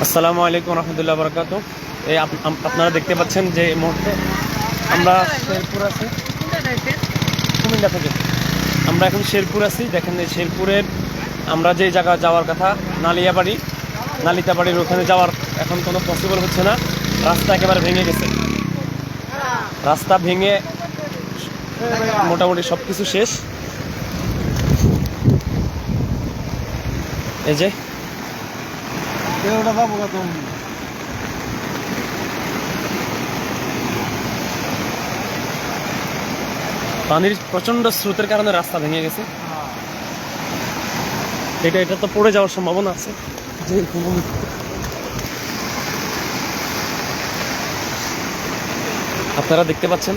আসসালামু আলাইকুম রহমতুল্লাহ বরকাত এই আপ- আপ- আপনারা দেখতে পাচ্ছেন যে এই মুহূর্তে আমরা শেরপুর আছি। কুমিল্লা থেকে। আমরা এখন শেরপুর আছি। দেখেন এই শেরপুরের আমরা যে জায়গা যাওয়ার কথা, নালিয়াবাড়ি, নালিতাবাড়ির ওখানে যাওয়ার এখন কোনো পসিবল হচ্ছে না। রাস্তা একেবারে ভেঙে গেছে। রাস্তা ভেঙে মোটামুটি সব কিছু শেষ। এই যে পাবো কত পানির প্রচণ্ড স্রোতের কারণে রাস্তা ভেঙে গেছে। এটা এটা তো পড়ে যাওয়ার সম্ভাবনা আছে। যে আপনারা দেখতে পাচ্ছেন?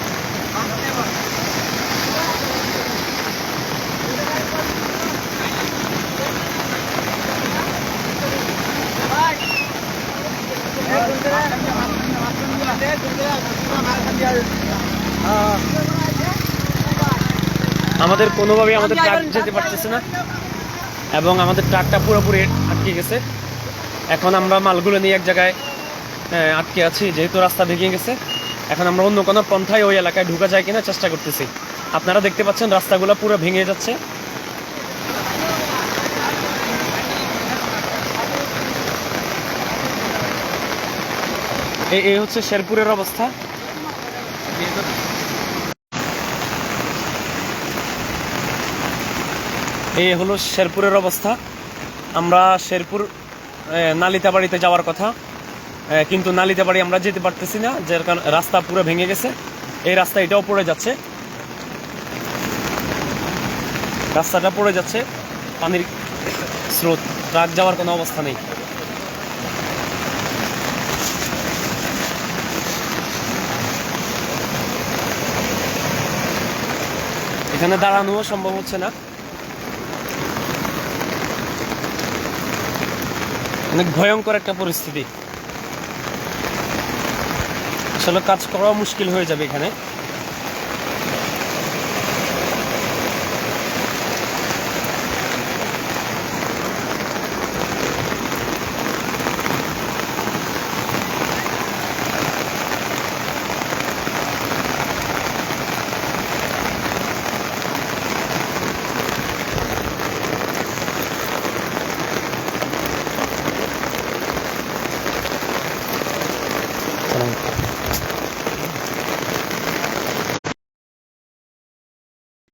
আমাদের কোনোভাবেই আমাদের ট্রাক যেতে পারতেছে না। এবং আমাদের ট্রাকটা পুরোপুরি আটকে গেছে। এখন আমরা মালগুলো নিয়ে এক জায়গায় আটকে আছি যেহেতু রাস্তা ভেঙে গেছে। এখন আমরা অন্য কোনো পন্থায় ওই এলাকায় ঢুকা যায় কিনা চেষ্টা করতেছি। আপনারা দেখতে পাচ্ছেন রাস্তাগুলো পুরো ভেঙে যাচ্ছে। এই হচ্ছে শেরপুরের অবস্থা। এই হলো শেরপুরের অবস্থা। আমরা শেরপুর নালিতাবাড়িতে যাওয়ার কথা। কিন্তু নালিতাবাড়ি আমরা যেতে পারতেছি না, যার কারণে রাস্তা পুরো ভেঙে গেছে। এই রাস্তা এটাও পড়ে যাচ্ছে। রাস্তাটা পড়ে যাচ্ছে। পানির স্রোত, ট্রাক যাওয়ার কোনো অবস্থা নেই। এখানে দাঁড়ানোও সম্ভব হচ্ছে না। অনেক ভয়ঙ্কর একটা পরিস্থিতি। আসলে কাজ করা মুশকিল হয়ে যাবে এখানে।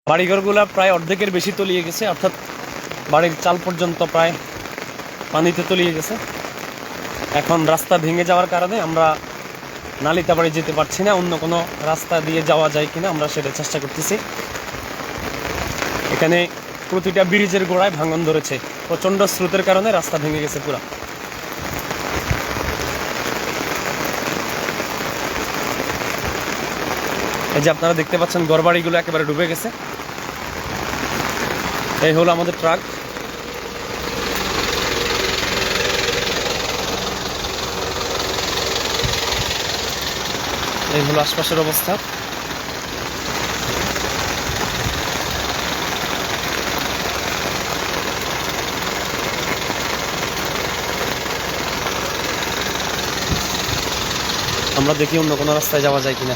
বাড়িঘরগুলো প্রায় অর্ধেকের বেশি তলিয়ে গেছে, অর্থাৎ বাড়ির চাল পর্যন্ত প্রায় পানিতে তলিয়ে গেছে। এখন রাস্তা ভেঙে যাওয়ার কারণে আমরা নালিতাবাড়ি যেতে পারছি না, অন্য কোনো রাস্তা দিয়ে যাওয়া যায় কিনা আমরা সেটা চেষ্টা করতেছি। এখানে প্রতিটা ব্রিজের গোড়ায় ভাঙন ধরেছে, প্রচণ্ড স্রোতের কারণে রাস্তা ভেঙে গেছে পুরা। এই যে আপনারা দেখতে পাচ্ছেন গড়বাড়িগুলো একেবারে ডুবে গেছে। এই হলো আমাদের ট্রাক। এই হলো আশপাশের অবস্থা। আমরা দেখি অন্য কোনো রাস্তায় যাওয়া যায় কিনা।